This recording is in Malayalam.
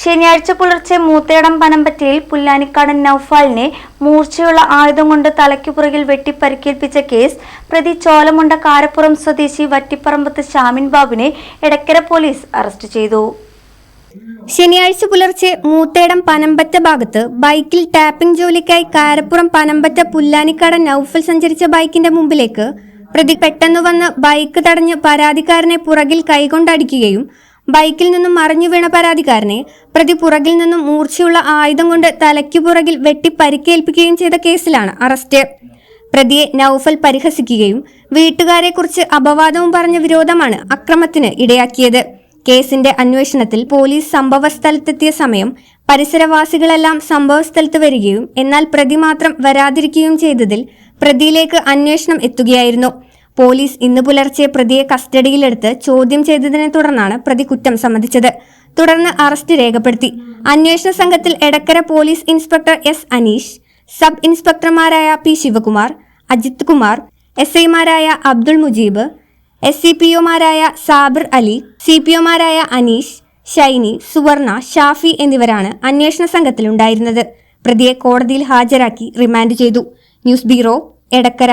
ശനിയാഴ്ച പുലർച്ചെ മൂത്തേടം പനമ്പറ്റയിൽ പുല്ലാനിക്കാടൻ നൌഫാലിനെ മൂർച്ചയുള്ള ആയുധം കൊണ്ട് തലയ്ക്കു പുറകിൽ വെട്ടി കേസ് പ്രതി ചോലമുണ്ട കാരപ്പുറം സ്വദേശി വറ്റിപ്പറമ്പത്ത് ഷാമിൻ ബാബുവിനെ എടക്കര പോലീസ് അറസ്റ്റ് ചെയ്തു. ശനിയാഴ്ച പുലർച്ചെ മൂത്തേടം പനമ്പറ്റ ഭാഗത്ത് ബൈക്കിൽ ടാപ്പിംഗ് ജോലിക്കായി കാരപ്പുറം പനമ്പറ്റ പുല്ലാനിക്കാടൻ നൌഫൽ സഞ്ചരിച്ച ബൈക്കിന്റെ മുമ്പിലേക്ക് പ്രതി പെട്ടെന്ന് വന്ന് ബൈക്ക് തടഞ്ഞ് പരാതിക്കാരനെ പുറകിൽ കൈകൊണ്ടടിക്കുകയും ബൈക്കിൽ നിന്നും മറിഞ്ഞു വീണ പരാതിക്കാരനെ പ്രതി പുറകിൽ നിന്നും മൂർച്ചയുള്ള ആയുധം കൊണ്ട് തലയ്ക്കു പുറകിൽ വെട്ടി പരിക്കേൽപ്പിക്കുകയും ചെയ്ത കേസിലാണ് അറസ്റ്റ്. പ്രതിയെ നൌഫൽ പരിഹസിക്കുകയും വീട്ടുകാരെക്കുറിച്ച് അപവാദവും പറഞ്ഞ വിരോധമാണ് അക്രമത്തിന് ഇടയാക്കിയത്. കേസിന്റെ അന്വേഷണത്തിൽ പോലീസ് സംഭവസ്ഥലത്തെത്തിയ സമയം പരിസരവാസികളെല്ലാം സംഭവസ്ഥലത്ത് വരികയും എന്നാൽ പ്രതി മാത്രം വരാതിരിക്കുകയും ചെയ്തതിൽ പ്രതിയിലേക്ക് അന്വേഷണം എത്തുകയായിരുന്നു. പോലീസ് ഇന്ന് പുലർച്ചെ പ്രതിയെ കസ്റ്റഡിയിലെടുത്ത് ചോദ്യം ചെയ്തതിനെ തുടർന്നാണ് പ്രതി കുറ്റം സമ്മതിച്ചത്. തുടർന്ന് അറസ്റ്റ് രേഖപ്പെടുത്തി. അന്വേഷണ സംഘത്തിൽ Edakkara police inspector S Aneesh sub ഇൻസ്പെക്ടർമാരായ P Sivakumar Ajith Kumar S ഐമാരായ Abdul Mujeeb S C P ഒമാരായ Sabir Ali C P ഒമാരായ അനീഷ് ഷൈനി സുവർണ ഷാഫി എന്നിവരാണ് അന്വേഷണ സംഘത്തിലുണ്ടായിരുന്നത്. പ്രതിയെ കോടതിയിൽ ഹാജരാക്കി റിമാൻഡ് ചെയ്തു. News bureau Edakkara.